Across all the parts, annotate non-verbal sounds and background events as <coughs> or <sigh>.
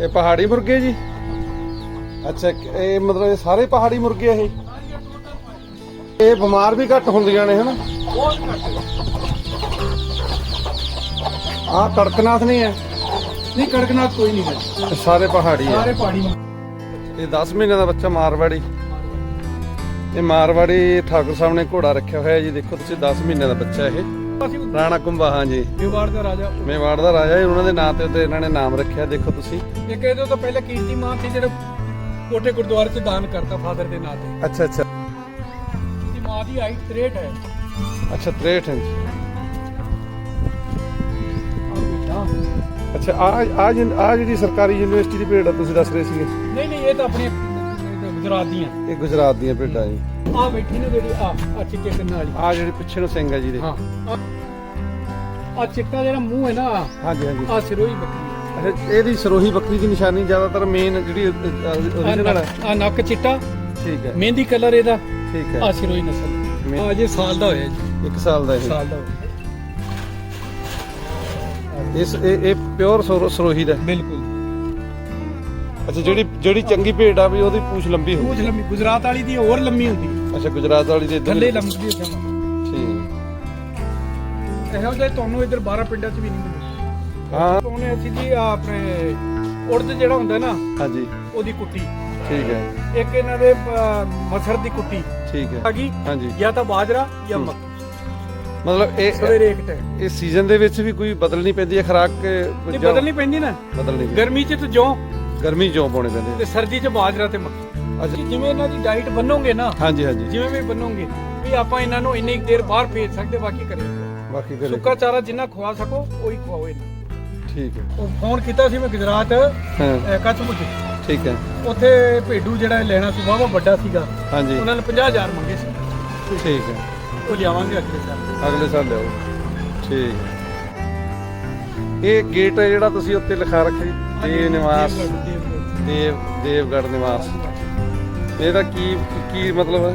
ਇਹ ਪਹਾੜੀ ਮੁਰਗੇ ਜੀ। ਅੱਛਾ ਇਹ ਮਤਲਬ ਇਹ ਸਾਰੇ ਪਹਾੜੀ ਮੁਰਗੇ ਇਹ? ਇਹ ਬਿਮਾਰ ਵੀ ਘੱਟ ਹੁੰਦੀਆਂ ਨੇ ਹਨਾ? ਆ ਕੜਕਨਾਥ ਨਹੀਂ ਹੈ? ਨਹੀਂ ਕੜਕਨਾਥ ਕੋਈ ਨਹੀਂ ਹੈ। ਸਾਰੇ ਪਹਾੜੀ ਆ ਸਾਰੇ ਪਹਾੜੀ ਇਹ 10 ਮਹੀਨੇ ਦਾ ਬੱਚਾ ਮਾਰਵਾੜੀ। ਇਹ ਮਾਰਵਾੜੀ ਠਾਕੁਰ ਸਾਹਿਬ ਨੇ ਘੋੜਾ ਰੱਖਿਆ ਹੋਇਆ ਜੀ। ਦੇਖੋ ਤੁਸੀਂ 10 ਮਹੀਨੇ ਦਾ ਬੱਚਾ ਇਹ। ਅਸੀਂ ਰਾਣਾ ਕੁੰਭਾ ਹਾਂ ਜੀ। ਵਿਵਾਰ ਦਾ ਰਾਜਾ। ਮੇਵਾੜ ਦਾ ਰਾਜਾ ਉਹਨਾਂ ਦੇ ਨਾਂ ਤੇ ਉੱਤੇ ਇਹਨਾਂ ਨੇ ਨਾਮ ਰੱਖਿਆ ਦੇਖੋ ਤੁਸੀਂ। ਇੱਕ ਇਹਦੇ ਤੋਂ ਪਹਿਲਾਂ ਕੀਰਤੀਮਾਨ ਸੀ ਜਿਹੜੇ ਕੋਟੇ ਗੁਰਦੁਆਰੇ ਚ ਦਾਨ ਕਰਤਾ ਫਾਦਰ ਦੇ ਨਾਂ ਤੇ। ਅੱਛਾ ਅੱਛਾ। ਇਹਦੀ ਮਾਂ ਦੀ ਹਾਈਟ 63 ਹੈ। ਅੱਛਾ 63 ਇੰਚ ਅੱਛਾ ਆ ਆ ਆ ਜਿਹੜੀ ਸਰਕਾਰੀ ਯੂਨੀਵਰਸਿਟੀ ਦੀ ਭੇਡ ਆ ਤੁਸੀਂ ਦੱਸ ਰਹੇ ਸੀਗੇ? ਨਹੀਂ ਨਹੀਂ ਇਹ ਤਾਂ ਆਪਣੇ ਗੁਜਰਾਤ ਦੀਆਂ। ਇਹ ਗੁਜਰਾਤ ਦੀਆਂ ਭੇਡਾਂ ਜੀ। ਆ ਬੈਠੀ ਨੇ ਜਿਹੜੀ ਆ ਆ ਚਿੱਟੇ ਕੰਨਾਂ ਵਾਲੀ। ਆ ਜਿਹੜੀ ਪਿੱਛੇ ਨੂੰ ਸਿੰਘ ਆ ਜੀ ਦੇ ਹਾਂ। ਆ ਚਿੱਟਾ ਜਿਹੜਾ ਮੂੰਹ ਹੈ ਨਾ ਹਾਂਜੀ ਹਾਂਜੀ। ਆ ਸਿਰੋਈ ਬੱਕਰੀ। ਅੱਛਾ ਇਹਦੀ ਸਰੋਹੀ ਬੱਕਰੀ ਦੀ ਨਿਸ਼ਾਨੀ ਜ਼ਿਆਦਾਤਰ ਮੇਨ ਜਿਹੜੀ ਓਰੀਜਨਲ ਹੈ। ਆ ਨੱਕ ਚਿੱਟਾ ਠੀਕ ਹੈ। ਮਹਿੰਦੀ ਕਲਰ ਇਹਦਾ ਠੀਕ ਆ ਹੈ ਸਿਰੋਈ ਨਸਲ। ਮੈਂ- ਆ ਜੇ ਸਾਲ ਦਾ ਹੋਇਆ ਜੀ। 1 ਸਾਲ ਦਾ ਇਹ। ਸਾਲ ਦਾ ਹੋਇਆ। ਇਸ ਇਹ ਇਹ ਪਿਓਰ ਸਰੋਹੀ ਦਾ ਹੈ। ਬਿਲਕੁਲ। ਅੱਛਾ ਜਿਹੜੀ ਜਿਹੜੀ ਚੰਗੀ ਭੇਡ ਆ ਵੀ ਉਹਦੀ ਪੂਛ ਲੰਬੀ ਪੂਛ ਹੁੰਦੀ ਲੰਮੀ ਗੁਜਰਾਤ ਵਾਲੀ ਦੀ ਹੋਰ ਲੰਮੀ ਹੁੰਦੀ ਹੈ। ਅੱਛਾ ਗੁਜਰਾਤ ਵਾਲੀ ਦੇ ਇੱਧਰ ਥੱਲੇ ਲੰਮਦੀ ਹੈ ਠੀਕ। ਇਹੋ ਜਿਹੇ ਤੁਹਾਨੂੰ ਇੱਧਰ 12 ਪਿੰਡਾਂ 'ਚ ਵੀ ਨਹੀਂ ਮਿਲਦੇ। ਹਾਂ। ਉਹਨੇ ਅਸੀਂ ਜੀ ਆਹ ਆਪਣੇ ਉੜਦ ਜਿਹੜਾ ਹੁੰਦਾ ਨਾ ਹਾਂਜੀ। ਉਹਦੀ ਕੁੱਟੀ। ਠੀਕ ਹੈ। ਇੱਕ ਇਹਨਾਂ ਦੇ ਅਹ, ਮਸਰ ਦੀ ਕੁੱਟੀ। ਠੀਕ ਹੈ। ਹਾਂਜੀ। ਜਾਂ ਤਾਂ ਬਾਜਰਾ ਜਾਂ ਹੂੰ। ਮੱਕੀ। ਮਤਲਬ ਇਹ ਸਵੇਰੇ ਇੱਕ ਟਾਈਮ ਇਹ ਸੀਜ਼ਨ ਦੇ ਵਿੱਚ ਵੀ ਕੋਈ ਬਦਲਣੀ ਪੈਂਦੀ ਹੈ ਖਰਾਕ ਕਿ ਨਹੀਂ ਜਾਂ- ਬਦਲਣੀ ਪੈਂਦੀ ਨਾ ਬਦਲਣੀ ਪੈਂਦੀ। ਗਰਮੀ 'ਚ ਤਾਂ ਜੌਂ। ਗਰਮੀ ਚੋਂ ਪਾਉਣੇ ਪੈਂਦੇ ਤੇ ਸਰਦੀ 'ਚ ਬਾਜਰਾ ਤੇ ਮੱਕੀ। ਅੱਛਾ। ਜਿਵੇਂ ਇਹਨਾਂ ਦੀ ਡਾਈਟ ਬੰਨੋਗੇ ਨਾ ਹਾਂਜੀ ਹਾਂਜੀ। ਜਿਵੇਂ ਵੀ ਬੰਨੋਗੇ ਵੀ ਆਪਾਂ ਇਹਨਾਂ ਨੂੰ ਇੰਨੀ ਦੇਰ ਬਾਹਰ ਭੇਜ ਸਕਦੇ ਬਾਕੀ ਕਰੇ। ਬਾਕੀ ਕਰੇ। ਸੁੱਕਾ ਚਾਰਾ ਜਿੰਨਾ ਖਵਾ ਸਕੋ ਉਹੀ ਖਵਾਓ ਇਹਨਾਂ ਠੀਕ ਹੈ। ਉਹ ਫੋਨ ਕੀਤਾ ਸੀ ਮੈਂ ਗੁਜਰਾਤ ਹਾਂ। ਕਚਮੁਚ ਠੀਕ ਹੈ। ਉੱਥੇ ਭੇਡੂ ਜਿਹੜਾ ਇਹ ਲੈਣਾ ਸੀ ਵਾਹਵਾ ਵੱਡਾ ਸੀਗਾ। ਹਾਂਜੀ। ਉਹਨਾਂ ਨੇ 50000 ਮੰਗੇ ਸੀ। ਠੀਕ ਹੈ। ਉਹ ਲਿਆਵਾਂਗੇ ਅਗਲੇ ਸਾਲ। ਅਗਲੇ ਸਾਲ ਲਿਆਓ। ਠੀਕ ਹੈ। ਇਹ ਗੇਟ ਹੈ ਜਿਹੜਾ ਤੁਸੀਂ ਉੱਤੇ ਲਿਖਾ ਰੱਖਿਆ ਦੇਵ ਨਿਵਾਸ। ਦੇਵ ਦੇਵਗੜ ਨਿਵਾਸ। ਇਹਦਾ ਕੀ ਕੀ ਮਤਲਬ ਹੈ?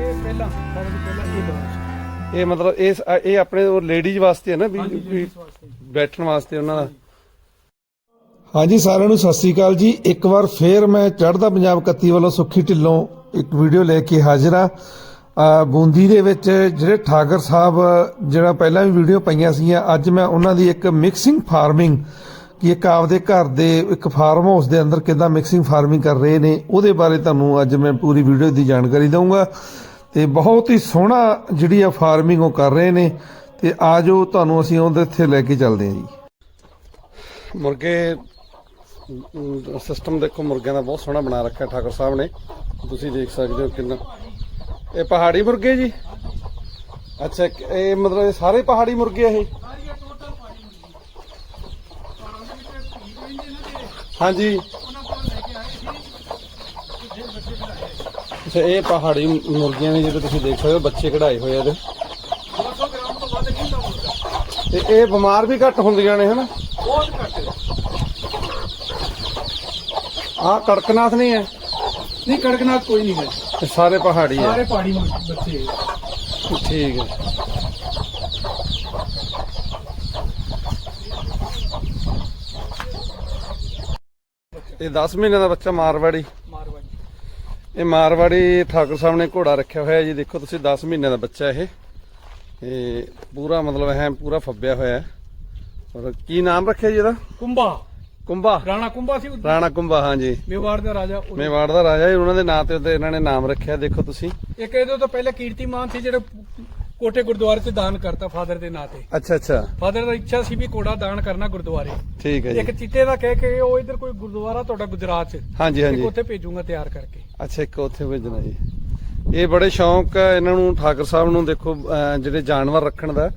ਇਹ ਪਹਿਲਾਂ ਸਾਡੇ ਤੋਂ ਪਹਿਲਾਂ ਇਹ ਇਹ ਮਤਲਬ ਇਸ ਇਹ ਆਪਣੇ ਉਹ ਲੇਡੀਜ਼ ਵਾਸਤੇ ਹੈ ਨਾ ਵੀ। ਬੈਠਣ ਵਾਸਤੇ ਉਹਨਾਂ ਦਾ। ਹਾਂਜੀ ਸਾਰਿਆਂ ਨੂੰ ਸਤਿ ਸ੍ਰੀ ਅਕਾਲ ਜੀ। ਇੱਕ ਵਾਰ ਫੇਰ ਮੈਂ ਚੜ੍ਹਦਾ ਪੰਜਾਬ ਕੱਤੀ ਵੱਲੋਂ ਸੁੱਖੀ ਢਿੱਲੋਂ ਇੱਕ ਵੀਡੀਓ ਲੈ ਕੇ ਹਾਜ਼ਰ ਆ ਬੂੰਦੀ ਦੇ ਵਿੱਚ ਜਿਹੜੇ ਠਾਕਰ ਸਾਹਿਬ, ਜਿਹੜਾ ਪਹਿਲਾਂ ਵੀ ਵੀਡੀਓ ਪਈਆਂ ਸੀਗੀਆਂ, ਅੱਜ ਮੈਂ ਉਹਨਾਂ ਦੀ ਇੱਕ ਮਿਕਸਿੰਗ ਫਾਰਮਿੰਗ ਕਿ ਇੱਕ ਆਪਦੇ ਘਰ ਦੇ, ਇੱਕ ਫਾਰਮ ਹਾਊਸ ਦੇ ਅੰਦਰ ਕਿਦਾਂ ਮਿਕਸਿੰਗ ਫਾਰਮਿੰਗ ਕਰ ਰਹੇ ਨੇ, ਉਹਦੇ ਬਾਰੇ ਤੁਹਾਨੂੰ ਅੱਜ ਮੈਂ ਪੂਰੀ ਵੀਡੀਓ ਦੀ ਜਾਣਕਾਰੀ ਦਊਂਗਾ। ਤੇ ਬਹੁਤ ਹੀ ਸੋਹਣਾ ਜਿਹੜੀ ਆ ਫਾਰਮਿੰਗ ਉਹ ਕਰ ਰਹੇ ਨੇ, ਤੇ ਆਜੋ ਤੁਹਾਨੂੰ ਅਸੀਂ ਉਹਦੇ ਇੱਥੇ ਲੈ ਕੇ ਚੱਲਦੇ ਹਾਂ ਜੀ। ਮੁਰਗੇ ਸਿਸਟਮ ਦੇਖੋ, ਮੁਰਗਿਆਂ ਦਾ ਬਹੁਤ ਸੋਹਣਾ ਬਣਾ ਰੱਖਿਆ ਠਾਕੁਰ ਸਾਹਿਬ ਨੇ। ਤੁਸੀਂ ਦੇਖ ਸਕਦੇ ਹੋ ਕਿੰਨਾ ਇਹ ਪਹਾੜੀ ਮੁਰਗੇ ਜੀ। ਅੱਛਾ ਇਹ ਮਤਲਬ ਇਹ ਸਾਰੇ ਪਹਾੜੀ ਮੁਰਗੇ ਆ ਇਹ? ਹਾਂਜੀ। ਅੱਛਾ ਇਹ ਪਹਾੜੀ ਮੁਰਗੀਆਂ ਨੇ ਜਿਹੜੇ ਤੁਸੀਂ ਦੇਖ ਸਕਦੇ ਹੋ ਬੱਚੇ ਕਢਾਏ ਹੋਏ ਆ ਇਹਦੇ। 200 ਗ੍ਰਾਮ ਤੋਂ ਇਹ ਬਿਮਾਰ ਵੀ ਘੱਟ ਹੁੰਦੀਆਂ ਨੇ ਹਨਾ? ਬਹੁਤ ਘੱਟ ਆਹ ਕੜਕਨਾਥ ਨਹੀਂ ਹੈ? ਨਹੀਂ ਕੜਕਨਾਥ ਕੋਈ ਨਹੀਂ ਹੈ। ਇਹ ਸਾਰੇ ਪਹਾੜੀ ਆ। ਸਾਰੇ ਪਹਾੜੀ ਬੱਚੇ ਠੀਕ ਹੈ ਇਹ 10 ਮਹੀਨੇ ਦਾ ਬੱਚਾ ਮਾਰਵਾੜੀ। ਮਾਰਵਾੜੀ। ਇਹ ਮਾਰਵਾੜੀ ਠਾਕੁਰ ਸਾਹਿਬ ਨੇ ਘੋੜਾ ਰੱਖਿਆ ਹੋਇਆ ਜੀ। ਦੇਖੋ ਤੁਸੀਂ 10 ਮਹੀਨੇ ਦਾ ਬੱਚਾ ਇਹ। ਇਹ ਪੂਰਾ ਮਤਲਬ ਹੈ ਪੂਰਾ ਫੱਬਿਆ ਹੋਇਆ। ਹੈ ਔਰ ਕੀ ਨਾਮ ਰੱਖਿਆ ਜੀ ਇਹਦਾ? ਕੁੰਭਾ। ਕੁੰਭਾ। ਰਾਣਾ ਕੁੰਭਾ ਸੀ ਰਾਣਾ ਕੁੰਭਾ ਹਾਂ ਜੀ ਮੇਵਾੜ ਦਾ ਰਾਜਾ ਉਹ- ਮੇਵਾੜ ਦਾ ਰਾਜਾ ਜੀ ਉਹਨਾਂ ਦੇ ਨਾਂ ਤੇ ਉੱਤੇ ਇਹਨਾਂ ਨੇ ਨਾਮ ਰੱਖਿਆ ਦੇਖੋ ਤੁਸੀਂ। ਇੱਕ ਇਹਦੇ ਤੋਂ ਪਹਿਲਾਂ ਕੀਰਤੀਮਾਨ ਸੀ ਜਿਹੜੇ ਕੋਟੇ ਗੁਰਦੁਆਰੇ 'ਚ ਦਾਨ ਕਰਤਾ ਫਾਦਰ ਦੇ ਨਾਂ ਤੇ। ਅੱਛਾ ਅੱਛਾ। ਫਾਦਰ ਦਾ ਇੱਛਾ ਸੀ ਵੀ ਕੋੜਾ ਦਾਨ ਕਰਨਾ ਗੁਰਦੁਆਰੇ। ਠੀਕ ਹੈ ਇੱਕ ਜੀ ਚਿੱਟੇ ਦਾ ਕਹਿ ਕੇ ਉਹ ਇਧਰ ਕੋਈ ਗੁਰਦੁਆਰਾ ਤੁਹਾਡਾ ਗੁਜਰਾਤ 'ਚ। ਹਾਂਜੀ ਇੱਕ ਹਾਂਜੀ। ਉੱਥੇ ਭੇਜੂਗਾ ਤਿਆਰ ਕਰਕੇ। ਅੱਛਾ ਇੱਕ ਉੱਥੇ ਭੇਜਣਾ ਜੀ। ਇਹ ਬੜੇ ਸ਼ੌਂਕ ਹੈ ਇਹਨਾਂ ਨੂੰ ਠਾਕਰ ਸਾਹਿਬ ਨੂੰ ਦੇਖੋ ਅਹ ਜਿਹੜੇ ਜਾਨਵਰ ਰੱਖਣ ਦਾ।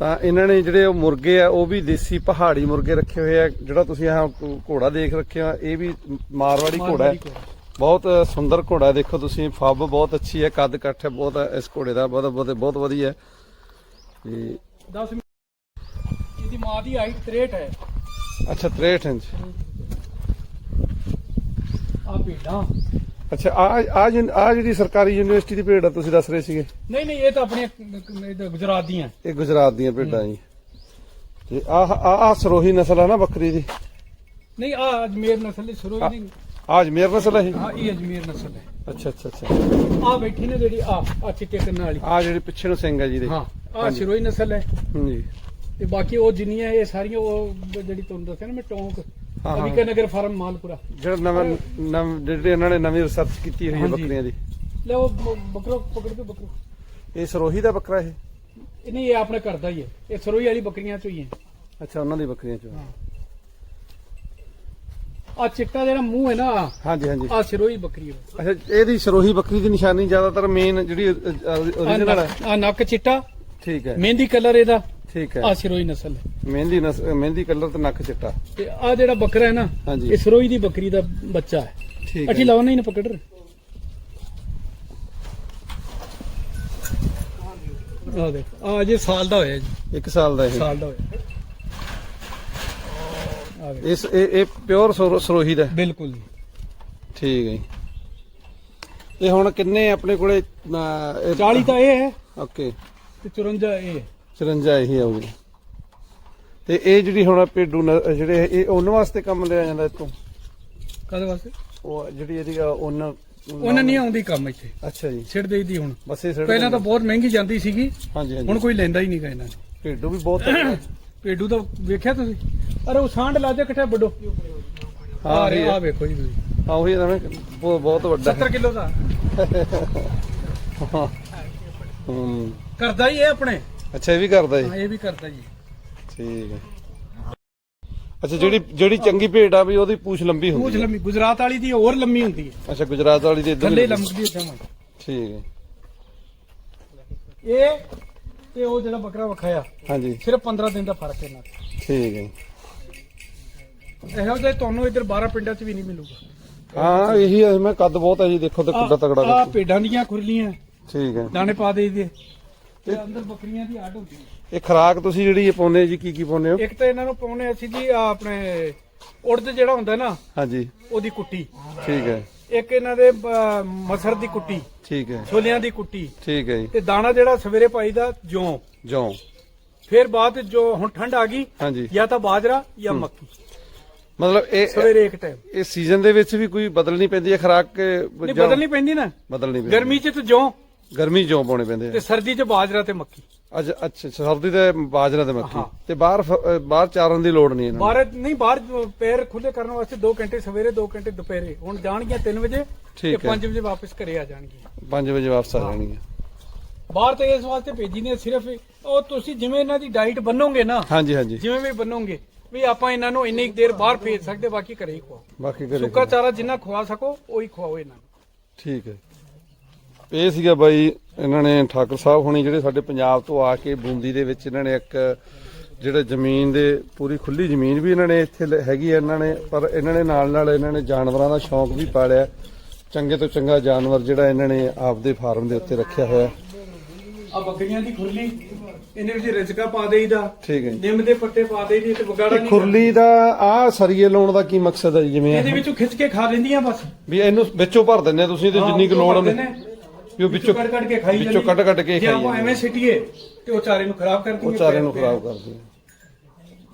ਤਾਂ ਇਹਨਾਂ ਨੇ ਜਿਹੜੇ ਉਹ ਮੁਰਗੇ ਆ ਉਹ ਵੀ ਦੇਸੀ ਪਹਾੜੀ ਮੁਰਗੇ ਰੱਖੇ ਹੋਏ ਆ ਜਿਹੜਾ ਤੁਸੀਂ ਆਹ ਘੋੜਾ ਦੇਖ ਰੱਖਿਆ ਇਹ ਵੀ ਮਾਰਵਾੜੀ ਘੋੜਾ ਹੈ। ਬਹੁਤ ਸੁੰਦਰ ਘੋੜਾ ਦੇਖੋ ਤੁਸੀਂ ਫੱਬ ਬਹੁਤ ਅੱਛੀ ਹੈ ਕੱਦ ਕੱਠ ਹੈ ਬਹੁਤ ਇਸ ਘੋੜੇ ਦਾ ਬਹੁਤ ਬਹੁਤ ਬਹੁਤ ਵਧੀਆ ਹੈ। ਤੇ 10 ਇਹਦੀ ਮਾਂ ਦੀ ਹਾਈਟ 63 ਹੈ। ਅੱਛਾ 63 ਇੰਚ। ਆ ਭੇਡਾਂ। ਅੱਛਾ ਆ ਆ ਆ ਜਿਹੜੀ ਸਰਕਾਰੀ ਯੂਨੀਵਰਸਿਟੀ ਦੀ ਭੇਡ ਆ ਤੁਸੀਂ ਦੱਸ ਰਹੇ ਸੀਗੇ? ਨਹੀਂ ਨਹੀਂ ਇਹ ਤਾਂ ਆਪਣੀਆਂ ਗੁਜਰਾਤ ਦੀਆਂ। ਇਹ ਗੁਜਰਾਤ ਦੀਆਂ ਭੇਡਾਂ ਜੀ। ਤੇ ਆਹ ਆਹ ਸਰੋਹੀ ਨਸਲ ਆ ਨਾ ਬੱਕਰੀ ਦੀ। ਨਹੀਂ ਆ ਅਜਮੇਰ ਨਸਲ ਦੀ ਸਰੋਈ ਦੀ ਆਹ ਅਜਮੇਰ ਨਸਲ ਹੈ ਹਾਂ ਇਹ ਅਜਮੇਰ ਨਸਲ ਹੈ। ਅੱਛਾ ਅੱਛਾ ਅੱਛਾ। ਆ ਬੈਠੀ ਨੇ ਜਿਹੜੀ ਆ ਆ ਚਿੱਟੇ ਕੰਨਾਂ ਵਾਲੀ। ਆਹ ਜਿਹੜੀ ਪਿੱਛੇ ਨੂੰ ਸਿੰਘ ਹੈ ਜੀ ਦੇ। ਹਾਂ ਆ ਸ਼ਿਰੋਈ ਨਸਲ ਹੈ ਜੀ। ਤੇ ਬਾਕੀ ਉਹ ਜਿੰਨੀਆਂ ਇਹ ਸਾਰੀਆਂ ਉਹ ਜਿਹੜੀ ਤੁਹਾਨੂੰ ਦੱਸਿਆ ਨਾ ਮੈਂ ਟੌਂਕ ਹਾਂ, ਹਾਂ। ਨਗਰ ਫਾਰਮ ਮਾਲਪੁਰਾ। ਜਿਹੜਾ ਨਵਾਂ ਨਵ ਜਿਹੜੇ ਇਹਨਾਂ ਨੇ ਨਵੀਂ ਰਿਸਰਚ ਕੀਤੀ ਹੋਈ ਹੈ ਹਾਂਜੀ। ਬੱਕਰੀਆਂ ਦੀ। ਲੈ ਉਹ ਬ- ਬੱਕਰੋ ਪਕੜ ਕੇ ਬੱਕਰੋ। ਇਹ ਸਰੋਹੀ ਦਾ ਬੱਕਰਾ ਇਹ? ਇਹ ਨਹੀਂ ਇਹ ਆਪਣੇ ਘਰ ਦਾ ਹੀ ਹੈ। ਇਹ ਸਰੋਈ ਵਾਲੀ ਬੱਕਰੀਆਂ ਚੋਂ ਹੀ ਹੈ। ਅੱਛਾ ਉਹਨਾਂ ਦੀ ਬੱਕਰੀਆਂ ਚੋਂ। ਆ ਚਿੱਟਾ ਜਿਹੜਾ ਮੂੰਹ ਹੈ ਨਾ ਹਾਂਜੀ ਹਾਂਜੀ। ਆ ਸਰੋਈ ਬੱਕਰੀ ਹੈ। ਅੱਛਾ ਇਹਦੀ ਸਰੋਹੀ ਬੱਕਰੀ ਦੀ ਨਿਸ਼ਾਨੀ ਜ਼ਿਆਦਾਤਰ ਮੇਨ ਜਿਹੜੀ ਓਰੀਜਨਲ ਹੈ। ਆ ਨੱਕ ਚਿੱਟਾ। ਠੀਕ ਹੈ। ਮਹਿੰਦੀ ਕਲਰ ਇਹਦਾ। ਠੀਕ ਆ ਹੈ ਸਰੋਈ ਨਸਲ ਹੈ। ਮਹਿੰਦੀ ਨਸ ਮਹਿੰਦੀ ਕਲਰ ਤੇ ਨੱਕ ਚਿੱਟਾ। ਤੇ ਆ ਜਿਹੜਾ ਬੱਕਰਾ ਹੈ ਨਾ ਹਾਂਜੀ। ਇਹ ਸਰੋਈ ਦੀ ਬੱਕਰੀ ਦਾ ਬੱਚਾ ਹੈ। ਠੀਕ ਅੱਛੀ ਹੈ ਲਾਉਣਾ ਹੀ ਨਾ ਪਕੜ ਰਹੇ। ਆ ਦੇਖ ਆ ਜੇ ਸਾਲ ਦਾ ਹੋਇਆ ਜੀ। ਇੱਕ ਸਾਲ ਦਾ ਇਹ। ਸਾਲ ਦਾ ਹੋਇਆ। ਆ ਵੇਖ। ਇਸ ਇਹ ਇਹ ਪਿਓਰ ਸਰੋਹੀ ਦਾ ਹੈ। ਬਿਲਕੁਲ ਜੀ। ਠੀਕ ਹੈ ਜੀ। ਇਹ ਹੁਣ ਕਿੰਨੇ ਆਪਣੇ ਕੋਲੇ ਅਹ, ਇਹ- 40 ਤਾਂ ਇਹ ਹੈ। ਓਕੇ। ਤੇ 54 ਇਹ ਹੈ। 54 ਇਹੀ ਆਉਗੀ ਤੇ ਇਹ ਜਿਹੜੀ ਹੁਣ ਪੇਡੂ ਜਿਹੜੇ ਇਹ ਉਹਨਾਂ ਵਾਸਤੇ ਕੰਮ ਲਿਆ ਜਾਂਦਾ ਇਤੋਂ ਕਾਹਦੇ ਵਾਸਤੇ? ਉਹ ਜਿਹੜੀ ਇਹਦੀ ਉਹਨਾਂ ਉਹਨਾਂ ਨਹੀਂ ਆਉਂਦੀ ਕੰਮ ਇੱਥੇ। ਅੱਛਾ ਜੀ। ਛਿੜ ਦੇਈਦੀ ਹੁਣ। ਬਸ ਇਹ ਪਹਿਲਾਂ ਤਾਂ ਬਹੁਤ ਮਹਿੰਗੀ ਜਾਂਦੀ ਸੀਗੀ। ਹਾਂਜੀ ਹੁਣ ਹਾਂਜੀ ਕੋਈ ਲੈਂਦਾ ਹੀ ਨਹੀਂਗਾ ਇਹਨਾਂ ਨੇ। ਪੇਡੂ ਵੀ ਬਹੁਤ। ਪੇਡੂ <coughs> ਤਾਂ ਵੇਖਿਆ ਤੁਸੀਂ? ਅਰੇ ਉਹ ਸਾਂਢ ਲਾ ਜਾ ਕਿੱਥੇ ਵੱਡੋ। ਹਾਂ, ਇਹ- ਆ। ਵੇਖੋ ਜੀ ਤੁਸੀਂ। ਹਾਂ ਉਹੀ ਨਾ ਬਹੁਤ ਬਹੁਤ ਵੱਡਾ 70 ਕਿਲੋ ਦਾ। ਹੂੰ। ਕਰਦਾ ਹੀ ਇਹ ਆਪਣੇ। ਅੱਛਾ ਇਹ ਵੀ ਕਰਦਾ ਹਾਂ ਜੀ ਇਹ ਵੀ ਕਰਦਾ ਜੀ। ਠੀਕ ਹੈ ਅੱਛਾ ਜਿਹੜੀ ਜਿਹੜੀ ਚੰਗੀ ਭੇਡ ਆ ਵੀ ਉਹਦੀ ਪੂਛ ਲੰਬੀ ਪੂਛ ਹੁੰਦੀ ਹੈ ਲੰਮੀ ਗੁਜਰਾਤ ਵਾਲੀ ਦੀ ਹੋਰ ਲੰਮੀ ਹੁੰਦੀ ਹੈ ਅੱਛਾ ਗੁਜਰਾਤ ਵਾਲੀ ਦੇ ਇਦਾਂ ਥੱਲੇ ਲੰਮਦੀ ਹੈ ਜਮਾਂ। ਠੀਕ ਹੈ ਇਹ ਤੇ ਉਹ ਜਿਹੜਾ ਬੱਕਰਾ ਵਿਖਾਇਆ ਹਾਂਜੀ। ਸਿਰਫ 15 ਦਿਨ ਦਾ ਫ਼ਰਕ ਹੈ ਇਹਨਾਂ ਦਾ। ਠੀਕ ਹੈ ਇਹੋ ਜਿਹਾ ਤੁਹਾਨੂੰ ਇੱਧਰ 12 ਪਿੰਡਾਂ 'ਚ ਵੀ ਨਹੀਂ ਮਿਲੂਗਾ। ਹਾਂ ਇਹੀ ਹੈ ਮੈਂ ਕੱਦ ਬਹੁਤ ਹੈ ਜੀ ਦੇਖੋ ਤੇ ਕਿੱਡਾ ਤਗੜਾ ਆ ਦੇਖੋ। ਭੇਡਾਂ ਦੀਆਂ ਖੁਰਲੀਆਂ। ਠੀਕ ਹੈ ਦਾਣੇ ਪਾ ਦੇਈਦੇ। ਤੇ ਅੰਦਰ ਬੱਕਰੀਆਂ ਦੀ ਆੜ ਹੁੰਦੀ ਹੈ। ਇਹ ਖਰਾਕ ਤੁਸੀਂ ਜਿਹੜੀ ਇਹ ਪਾਉਂਦੇ ਜੀ ਕੀ ਕੀ ਪਾਉਂਦੇ ਹੋ? ਇੱਕ ਤਾਂ ਇਹਨਾਂ ਨੂੰ ਪਾਉਣੇ ਅਸੀਂ ਜੀ ਆਹ ਆਪਣੇ ਉੜਦ ਜਿਹੜਾ ਹੁੰਦਾ ਨਾ ਹਾਂਜੀ। ਉਹਦੀ ਕੁੱਟੀ। ਠੀਕ ਹੈ। ਇੱਕ ਇਹਨਾਂ ਦੇ ਅਹ, ਮਸਰ ਦੀ ਕੁੱਟੀ ਠੀਕ ਹੈ। ਛੋਲਿਆਂ ਦੀ ਕੁੱਟੀ। ਠੀਕ ਹੈ ਜੀ। ਤੇ ਦਾਣਾ ਜਿਹੜਾ ਸਵੇਰੇ ਪਾਈਦਾ ਜੌਂ। ਜੌਂ। ਫਿਰ ਬਾਅਦ ਜੋ ਹੁਣ ਠੰਡ ਆ ਗਈ ਹਾਂਜੀ। ਜਾਂ ਤਾਂ ਬਾਜਰਾ ਜਾਂ ਮੱਕੀ। ਮਤਲਬ ਇਹ ਸਵੇਰੇ ਇੱਕ ਟਾਈਮ ਇਹ ਸੀਜ਼ਨ ਦੇ ਵਿੱਚ ਵੀ ਕੋਈ ਬਦਲਣੀ ਪੈਂਦੀ ਹੈ ਖਰਾਕ ਨਹੀਂ ਬਦਲਣੀ ਪੈਂਦੀ ਨਾ। ਬਦਲਣੀ ਪੈਂਦੀ। ਗਰਮੀ 'ਚ ਤਾਂ ਜੌਂ। ਗਰਮੀ ਜੌਂ ਪਾਉਣੇ ਪੈਂਦੇ ਤੇ ਆ ਸਰਦੀ 'ਚ ਬਾਜਰਾ ਤੇ ਮੱਕੀ। ਅੱਛਾ ਅੱਛਾ ਸਰਦੀ ਤੇ ਬਾਜਰਾ ਤੇ ਮੱਕੀ। ਹਾਂ। ਤੇ ਬਾਹਰ ਫ- ਅ, ਬਾਹਰ ਚਾਰਨ ਦੀ ਲੋੜ ਨਹੀਂ ਇਹਨਾਂ ਨੂੰ। ਬਾਹਰ ਨਹੀਂ ਬਾਹਰ ਪੈਰ ਖੁੱਲੇ ਕਰਨ ਵਾਸਤੇ 2 ਘੰਟੇ ਸਵੇਰੇ 2 ਘੰਟੇ ਦੁਪਹਿਰੇ। ਹੁਣ ਜਾਣਗੀਆਂ 3 ਵਜੇ ਤੇ ਠੀਕ ਹੈ। 5 ਵਜੇ ਵਾਪਸ ਘਰੇ ਆ ਜਾਣਗੀਆਂ। 5 ਵਜੇ ਵਾਪਸ ਆ ਜਾਣਗੇ ਬਾਹਰ ਤੇ ਇਸ ਵਾਸਤੇ ਭੇਜੀ ਨੇ ਸਿਰਫ ਉਹ ਤੁਸੀਂ ਜਿਵੇਂ ਇਹਨਾਂ ਦੀ ਡਾਈਟ ਬੰਨੋਗੇ ਨਾ ਹਾਂਜੀ ਹਾਂਜੀ। ਜਿਵੇਂ ਵੀ ਬੰਨੋਗੇ ਵੀ ਆਪਾਂ ਇਹਨਾਂ ਨੂੰ ਇੰਨੀ ਕੁ ਦੇਰ ਬਾਹਰ ਭੇਜ ਸਕਦੇ ਬਾਕੀ ਘਰੇ ਹੀ ਖਵਾਓ। ਬਾਕੀ ਕਰੇ ਸੁੱਕਾ ਚਾਰਾ ਜਿੰਨਾ ਖਵਾ ਸਕੋ ਉਹੀ ਖਵਾਓ ਇਹਨਾਂ ਨੂੰ। ਠੀਕ ਹੈ। ਇਹ ਸੀਗਾ ਬਾਈ ਇਹਨਾਂ ਨੇ ਠਾਕਰ ਸਾਹਿਬ ਹੁਣੀ ਜਿਹੜੇ ਸਾਡੇ ਪੰਜਾਬ ਤੋਂ ਆ ਕੇ ਬੂੰਦੀ ਦੇ ਵਿੱਚ ਇਹਨਾਂ ਨੇ ਇੱਕ ਜਿਹੜਾ ਜ਼ਮੀਨ ਦੇ ਪੂਰੀ ਖੁੱਲੀ ਜ਼ਮੀਨ ਵੀ ਇਹਨਾਂ ਨੇ ਇੱਥੇ ਹੈਗੀ ਹੈ ਇਹਨਾਂ ਨੇ ਪਰ ਇਹਨਾਂ ਨੇ ਨਾਲ ਨਾਲ ਇਹਨਾਂ ਨੇ ਜਾਨਵਰਾਂ ਦਾ ਸ਼ੌਂਕ ਵੀ ਪਾਲਿਆ। ਚੰਗੇ ਤੋਂ ਚੰਗਾ ਜਾਨਵਰ ਜਿਹੜਾ ਇਹਨਾਂ ਨੇ ਆਪਦੇ ਫਾਰਮ ਦੇ ਉੱਤੇ ਰੱਖਿਆ ਹੋਇਆ। ਆ ਬੱਕਰੀਆਂ ਦੀ ਖੁਰਲੀ ਇਹਨੇ ਵਿੱਚ ਰਿਜਕਾ ਪਾ ਦੇਈਦਾ। ਠੀਕ ਹੈ ਨਿੰਮ ਦੇ ਪੱਤੇ ਪਾ ਦੇਈਦੇ ਤੇ ਵਗਾੜਾ ਨਹੀਂ ਖੁਰਲੀ ਦਾ ਆ ਸਰੀਏ ਲਾਉਣ ਦਾ ਕੀ ਮਕਸਦ ਹੈ ਜਿਵੇਂ ਇਹਦੇ ਵਿੱਚੋਂ ਖਿੱਚ ਕੇ ਖਾ ਲੈਂਦੀਆਂ ਬਸ। ਵੀ ਇਹਨੂੰ ਵਿੱਚੋਂ ਭਰ ਦਿੰਦੇ ਤੁਸੀਂ ਤੇ ਜਿੰਨੀ ਕੁ ਲੋੜ ਉਹਨੇ ਵੀ ਉਹ ਵਿੱਚੋਂ ਕੱਢ ਕੱਢ ਕੇ ਖਾਈ ਵਿੱਚੋਂ। ਕੱਢ ਕੱਢ ਕੇ ਜੇ ਖਾਈ ਆਪਾਂ ਜਾਂਦੇ ਐਵੇਂ ਸਿੱਟੀਏ ਤੇ ਉਹ ਚਾਰੇ ਨੂੰ ਖਰਾਬ ਕਰ ਉਹ ਦਿੰਦੀ ਚਾਰੇ ਨੂੰ ਖਰਾਬ ਕਰਦੀ ਹੈ।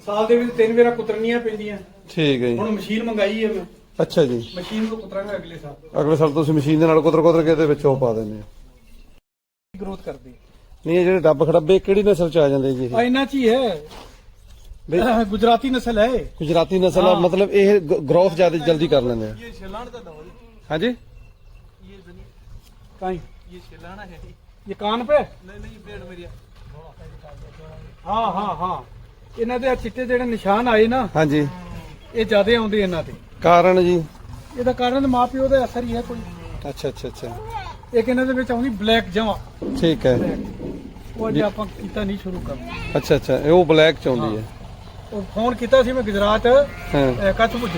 ਸਾਲ ਦੇ ਵਿੱਚ ਤਿੰਨ ਵਾਰਾ ਕੁਤਰਨੀਆਂ ਪੈਂਦੀਆਂ। ਠੀਕ ਹੈ ਜੀ। ਹੁਣ ਮਸ਼ੀਨ ਮੰਗਾਈ ਹੈ ਮੈਂ। ਅੱਛਾ ਜੀ। ਮਸ਼ੀਨ ਤੋਂ ਕੁਤਰਾਂਗਾ ਅਗਲੇ ਸਾਲ। ਅਗਲੇ ਸਾਲ ਤੁਸੀਂ ਮਸ਼ੀਨ ਦੇ ਨਾਲ ਕੁਤਰ ਕੁਤਰ ਕੇ ਇਹਦੇ ਵਿੱਚ ਉਹ ਪਾ ਦਿੰਦੇ ਆ ਗਰੋਥ ਕਰਦੀ। ਨਹੀਂ ਇਹ ਜਿਹੜੇ ਡੱਬ ਖੜੱਬੇ ਕਿਹੜੀ ਨਸਲ ਚ ਆ ਜਾਂਦੇ ਜੀ ਇਹ? ਆ ਇਹਨਾਂ ਚ ਹੀ ਹੈ। ਬਈ- ਗੁਜਰਾਤੀ ਨਸਲ ਹੈ ਗੁਜਰਾਤੀ ਨਸਲ ਆ ਮਤਲਬ ਇਹ ਗਰੋਥ ਜ਼ਿਆਦਾ ਜਲਦੀ ਕਰ ਲੈਂਦੇ ਆ। ਇਹ ਛਲਾਣ ਦਾ ਦਵਾ ਹਾਂਜੀ? ਕਾਈ ਇਹ ਛਲਾਣਾ ਹੈ ਇਹ ਕਾਨ पे नहीं नहीं पेड़ मेरी हाँ हाँ हाँ ਇਹਨਾਂ ਦੇ ਆਹ ਚਿੱਟੇ ਜਿਹੜੇ ਨਿਸ਼ਾਨ ਆਏ ਨਾ ਹਾਂਜੀ ਇਹ ਜ਼ਿਆਦੇ ਆਉਂਦੇ ਇਹਨਾਂ ਤੇ ਕਾਰਨ ਜੀ ਇਹਦਾ ਕਾਰਨ ਮਾਪਿਓ ਦਾ ਅਸਰ ਹੀ ਹੈ ਕੋਈ ਅੱਛਾ ਅੱਛਾ ਅੱਛਾ ਇੱਕ ਇਹਨਾਂ ਦੇ ਵਿੱਚ ਆਉਂਦੀ ਬਲੈਕ ਜਮਾ ਠੀਕ ਹੈ ਉਹ ਅੱਜ ਆਪਾਂ ਕੀਤਾ ਨਹੀਂ ਸ਼ੁਰੂ ਕਰ ਅੱਛਾ ਅੱਛਾ ਇਹ ਉਹ ਬਲੈਕ ਚ ਆਉਂਦੀ ਹੈ ਉਹ ਫੋਨ ਕੀਤਾ ਸੀ ਮੈਂ ਗੁਜਰਾਤ ਹਾਂ ਕੱਚਪੁੱਜ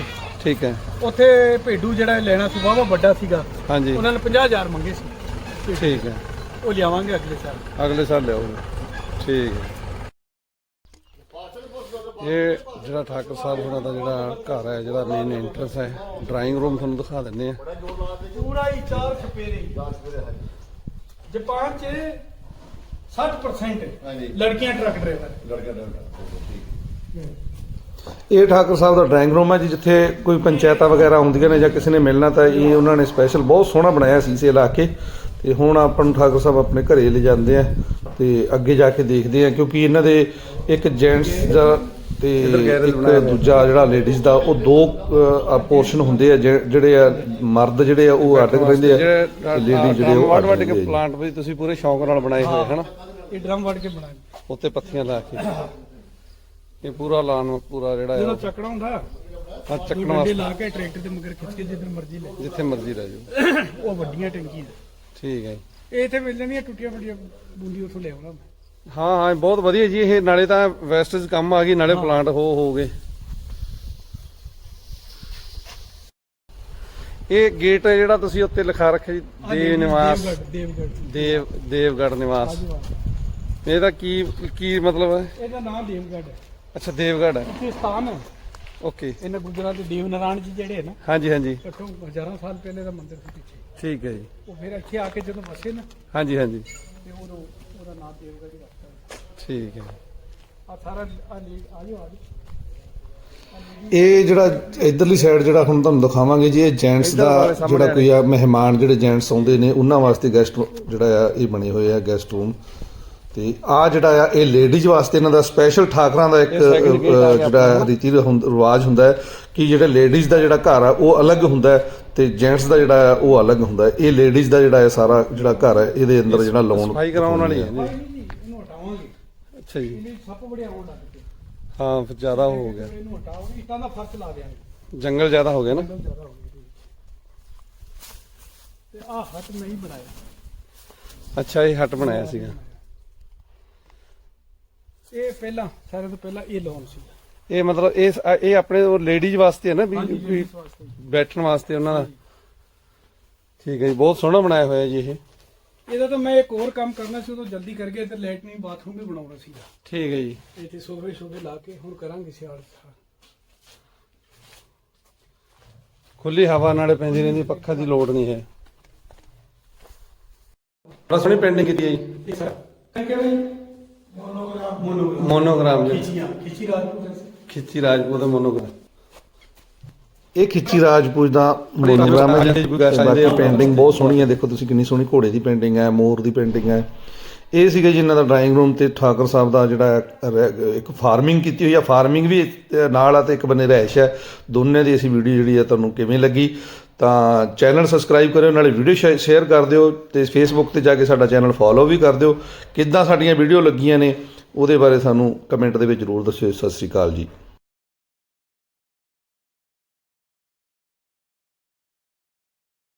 ਠੀਕ ਹੈ ਉੱਥੇ ਭੇਡੂ ਜਿਹੜਾ ਇਹ ਲੈਣਾ ਸੀ ਵਾਹਵਾ ਵੱਡਾ ਸੀਗਾ ਹਾਂਜੀ ਉਹਨਾਂ ਨੇ 50000 ਮੰਗੇ ਸੀ ਠੀਕ ਹੈ। ਉਹ ਲਿਆਵਾਂਗੇ ਅਗਲੇ ਸਾਲ। ਅਗਲੇ ਸਾਲ ਲਿਆਓਗੇ ਠੀਕ ਹੈ। ਇਹ ਜਿਹੜਾ ਠਾਕਰ ਸਾਹਿਬ ਹੋਣਾ ਦਾ ਜਿਹੜਾ ਘਰ ਹੈ ਜਿਹੜਾ ਮੇਨ ਐਂਟਰੈਂਸ ਹੈ ਡਰਾਇੰਗ ਰੂਮ ਤੁਹਾਨੂੰ ਦਿਖਾ ਦਿੰਦੇ ਆ ਪੂਰਾ ਹੀ ਚਾਰ ਛਪੇਰੇ ਜਾਪਾਨ ਚ 60% ਲੜਕੀਆਂ ਟਰੱਕ ਡਰਾਈਵਰ ਇਹ ਠਾਕਰ ਸਾਹਿਬ ਦਾ ਡਰਾਇੰਗ ਰੂਮ ਹੈ ਜੀ ਜਿੱਥੇ ਕੋਈ ਪੰਚਾਇਤਾਂ ਵਗੈਰਾ ਹੁੰਦੀਆਂ ਨੇ ਜਾਂ ਕਿਸੇ ਨੇ ਮਿਲਣਾ ਤਾਂ ਇਹ ਉਹਨਾਂ ਨੇ ਸਪੈਸ਼ਲ ਬਹੁਤ ਸੋਹਣਾ ਬਣਾਇਆ ਸੀਸੇ ਲਾ ਕੇ ਤੇ ਹੁਣ ਆਪਾਂ ਨੂੰ ਠਾਕਰ ਸਾਹਿਬ ਆਪਣੇ ਘਰੇ ਲੈ ਜਾਂਦੇ ਆ ਤੇ ਅੱਗੇ ਜਾ ਕੇ ਦੇਖਦੇ ਆ ਕਿਉਂਕਿ ਇਹਨਾਂ ਦੇ ਇੱਕ ਜੈਂਟਸ ਦਾ ਤੇ ਇੱਕ। ਦੂਜਾ ਜਿਹੜਾ ਲੇਡੀਜ਼ ਦਾ ਉਹ ਦੋ ਪੋਰਸ਼ਨ ਹੁੰਦੇ ਆ ਜਿਹੜੇ ਆ ਮਰਦ ਜਿਹੜੇ ਆ ਉਹ ਅੱਡ ਰਹਿੰਦੇ ਆ ਲੇਡੀ ਜਿਹੜੇ ਉਹ ਵਾਟ ਰਹਿੰਦੇ ਕੇ। ਪਲਾਂਟ ਵੀ ਤੁਸੀਂ ਪੂਰੇ ਸ਼ੌਂਕ ਨਾਲ ਬਣਾਏ ਹੋਏ ਹਨ? ਇਹ ਡਰਮ ਵੜ ਕੇ ਬਣਾਏ। ਉੱਤੇ ਪੱਤੀਆਂ ਲਾ ਕੇ। ਇਹ ਪੂਰਾ ਲਾਨ ਪੂਰਾ ਜਿਹੜਾ ਹੈ ਚੱਕਣਾ ਹੁੰਦਾ ਆ ਚੱਕਣ ਲਾ ਕੇ ਟਰੈਕਟਰ ਦੇ ਮਗਰ ਖਿੱਚ ਕੇ ਜਿੱਧਰ ਮਰਜ਼ੀ ਲੈ ਜਿੱਥੇ ਮਰਜ਼ੀ ਰਹਿ ਜਾਓ। ਉਹ ਵੱਡੀਆਂ ਟੈਂਕੀ ਨੇ ਠੀਕ ਹੈ ਜੀ। ਇਹ ਇੱਥੇ ਮਿਲ ਜਾਂਦੀਆਂ ਟੁੱਟੀਆਂ ਫਟੀਆਂ ਬੂੰਦੀ ਉੱਥੋਂ ਲੈ ਆਉਣਾ। ਹਾਂ ਹਾਂ ਬਹੁਤ ਵਧੀਆ ਜੀ ਇਹ ਨਾਲੇ ਤਾਂ ਵੈਸਟੇਜ ਕੰਮ ਆ ਗਈ ਨਾਲੇ ਪਲਾਂਟ ਹੋ ਹੋ ਗਏ। ਇਹ ਗੇਟ ਜਿਹੜਾ ਤੁਸੀਂ ਉੱਤੇ ਲਿਖਾ ਰੱਖਿਆ ਜੀ ਦੇਵ ਨਿਵਾਸ ਦੇਵਗੜ੍ਹ ਦੇਵਗੜ੍ਹ। ਦੇਵ ਦੇਵਗੜ ਨਿਵਾਸ। ਆਜੂਵਾਲ ਇਹਦਾ ਕੀ ਕੀ ਮਤਲਬ ਹੈ? ਇਹਦਾ ਨਾਮ ਦੇਵਗੜ੍ਹ ਹੈ। ਅੱਛਾ ਦੇਵਗੜ ਹੈ। ਇੱਥੇ ਸਥਾਨ ਹੈ। ਓਕੇ। ਇਹਨਾਂ ਗੁਜਰਾਂ ਦੇ ਦੇਵ ਨਾਰਾਇਣ ਜੀ ਜਿਹੜੇ ਨਾ ਹਾਂਜੀ ਹਾਂਜੀ। ਘੱਟੋ ਹਜ਼ਾਰਾਂ ਸਾਲ ਪਹਿਲੇ ਦਾ ਮੰਦਿਰ ਸੀ ਪਿੱਛੇ। ਠੀਕ ਹੈ ਜੀ। ਉਹ ਫਿਰ ਇੱਥੇ ਆ ਕੇ ਜਦੋਂ ਵਸੇ ਨਾ ਹਾਂਜੀ ਹਾਂਜੀ। ਤੇ ਉਦੋਂ ਉਹਦਾ ਨਾਮ ਦੇਵਗੜ੍ਹ ਹੀ ਰੱਖਤਾ। ਠੀਕ ਹੈ। ਆ ਸਾਰਾ ਆ ਲੀਡ ਆਜੋ ਆਜੋ ਇਹ ਜਿਹੜਾ ਇਧਰਲੀ ਸਾਈਡ ਜਿਹੜਾ ਹੁਣ ਤੁਹਾਨੂੰ ਦਿਖਾਵਾਂਗੇ ਜੀ ਇਹ ਜੈਂਟਸ ਦਾ ਜਿਹੜਾ ਕੋਈ ਆ ਮਹਿਮਾਨ ਜਿਹੜੇ ਜੈਂਟਸ ਆਉਂਦੇ ਨੇ ਉਹਨਾਂ ਵਾਸਤੇ ਗੈਸਟ ਜਿਹੜਾ ਆ ਇਹ ਬਣੇ ਹੋਏ ਆ ਗੈਸਟ ਰੂਮ ਤੇ ਆ ਜਿਹੜਾ ਆ ਇਹ ਲੇਡੀਜ਼ ਵਾਸਤੇ ਇਹਨਾਂ ਦਾ ਸਪੈਸ਼ਲ ਠਾਕਰਾਂ ਦਾ ਇੱਕ ਜਿਹੜਾ ਰੀਤੀ ਰਿਵਾਜ ਹੁੰਦਾ ਹੈ ਕਿ ਜਿਹੜੇ ਲੇਡੀਜ਼ ਦਾ ਜਿਹੜਾ ਘਰ ਆ ਉਹ ਅਲੱਗ ਹੁੰਦਾ ਹੈ ਤੇ ਜੈਂਟਸ ਦਾ ਜਿਹੜਾ ਆ ਉਹ ਅਲੱਗ ਹੁੰਦਾ ਹੈ। ਇਹ ਲੇਡੀਜ਼ ਦਾ ਜਿਹੜਾ ਹੈ ਸਾਰਾ ਜਿਹੜਾ ਘਰ ਹੈ ਇਹਦੇ ਅੰਦਰ ਜਿਹੜਾ ਲਾਉਣ ਸਫ਼ਾਈ ਕਰਾਉਣ ਵਾਲੀ ਹੈ। ਜੀ। ਇਹਨੂੰ ਹਟਾਵਾਂਗੇ ਅੱਛਾ ਜੀ। ਸੱਪ ਬੜੇ ਆਉਣ ਲੱਗ ਪਏ ਹਾਂ ਫਿਰ ਜ਼ਿਆਦਾ ਹੋ ਗਿਆ। ਇਹਨੂੰ ਹਟਾਓਗੇ ਇਟਾਂ ਦਾ ਫ਼ਰਕ ਲਾ ਦਿਆਂਗੇ ਜੰਗਲ ਜ਼ਿਆਦਾ ਹੋ ਗਿਆ ਨਾ। ਤੇ ਆ ਹੱਟ ਨਹੀਂ ਬਣਾਇਆ। ਅੱਛਾ ਇਹ ਹੱਟ ਬਣਾਇਆ ਸੀਗਾ। ਇਹ ਪਹਿਲਾਂ ਸਾਰੇ ਤੋਂ ਪਹਿਲਾਂ ਇਹ ਲੋਨ ਸੀ। ਇਹ ਮਤਲਬ ਇਹ ਇਹ ਆਪਣੇ ਲੇਡੀਜ਼ ਵਾਸਤੇ ਹੈ ਨਾ ਵੀ ਬੈਠਣ ਵਾਸਤੇ ਉਹਨਾਂ ਦਾ। ਠੀਕ ਹੈ ਜੀ ਬਹੁਤ ਸੋਹਣਾ ਬਣਾਇਆ ਹੋਇਆ ਜੀ ਇਹ। ਇਹਦਾ ਤਾਂ ਮੈਂ ਇੱਕ ਹੋਰ ਕੰਮ ਕਰਨਾ ਸੀ ਉਦੋਂ ਜਲਦੀ ਕਰਕੇ ਤੇ ਲੈਟਰਿਨ ਬਾਥਰੂਮ ਵੀ ਬਣਾਉਣਾ ਸੀਗਾ ਠੀਕ ਹੈ ਜੀ। ਇੱਥੇ ਸੋਫੇ ਸ਼ੋਫੇ ਲਾ ਕੇ ਹੁਣ ਕਰਾਂਗੇ ਸਿਆਲ ਖੁੱਲੀ ਹਵਾ ਨਾਲੇ ਪੈਂਦੀ ਰਹਿੰਦੀ ਪੱਖਾ ਦੀ ਲੋੜ ਨਹੀਂ ਹੈ। ਬੜਾ ਸੋਹਣੀ ਪੇਂਟਿੰਗ ਕੀਤੀ ਹੈ ਜੀ। ਕਿਵੇਂ ਮੋਨੋਗ੍ਰਾਮ ਮੋਨੋਗ੍ਰਾਮ ਮੋਨੋਗ੍ਰਾਮ ਜੀ। ਖਿੱਚੀਆਂ ਖਿੱਚੀ ਰਾਜਪੂਤ ਖਿੱਚੀ ਰਾਜਪੂਤ ਦਾ ਮੋਨੋਗ੍ਰਾਮ। ਇਹ ਖਿੱਚੀ ਰਾਜਪੂਤ ਦਾ ਮੋਨੋਗ੍ਰਾਮ ਹੈ ਜੀ। ਬਾਕੀ। ਪੇਂਟਿੰਗ ਬਹੁਤ ਸੋਹਣੀ ਹੈ। ਦੇਖੋ ਤੁਸੀਂ ਕਿੰਨੀ ਸੋਹਣੀ ਘੋੜੇ ਦੀ ਪੇਂਟਿੰਗ ਹੈ ਮੋਰ ਦੀ ਪੇਂਟਿੰਗ ਹੈ। ਇਹ ਸੀਗਾ ਜੀ ਇਹਨਾਂ ਦਾ ਡਰਾਇੰਗ ਰੂਮ ਤੇ ਠਾਕਰ ਸਾਹਿਬ ਦਾ ਜਿਹੜਾ ਰਹਿ- ਇੱਕ ਫਾਰਮਿੰਗ ਕੀਤੀ ਹੋਈ ਹੈ। ਫਾਰਮਿੰਗ ਵੀ ਨਾਲ ਆ ਤੇ ਇੱਕ ਬੰਨੇ ਰਹਿਸ਼ ਹੈ। ਦੋਨੇ ਦੀ ਅਸੀਂ ਵੀਡੀਓ ਜਿਹੜੀ ਹੈ ਤੁਹਾਨੂੰ ਕਿਵੇਂ ਲੱਗੀ ਤਾਂ ਚੈਨਲ ਸਬਸਕ੍ਰਾਈਬ ਕਰਿਓ ਨਾਲੇ ਵੀਡੀਓ ਸ਼ੇਅਰ ਕਰ ਦਿਓ ਤੇ ਫੇਸਬੁੱਕ ਤੇ ਜਾ ਕੇ ਸਾਡਾ ਚੈਨਲ ਫੋਲੋ ਵੀ ਕਰ ਦਿਓ। ਕਿੱਦਾਂ ਸਾਡੀਆਂ ਵੀਡੀਓ ਲੱਗੀਆਂ ਨੇ ਉਹਦੇ ਬਾਰੇ ਸਾਨੂੰ ਕਮੈਂਟ ਦੇ ਵਿੱਚ ਜ਼ਰੂਰ ਦੱਸਿਓ ਸਤਿ ਸ੍ਰੀ ਅਕਾਲ ਜੀ।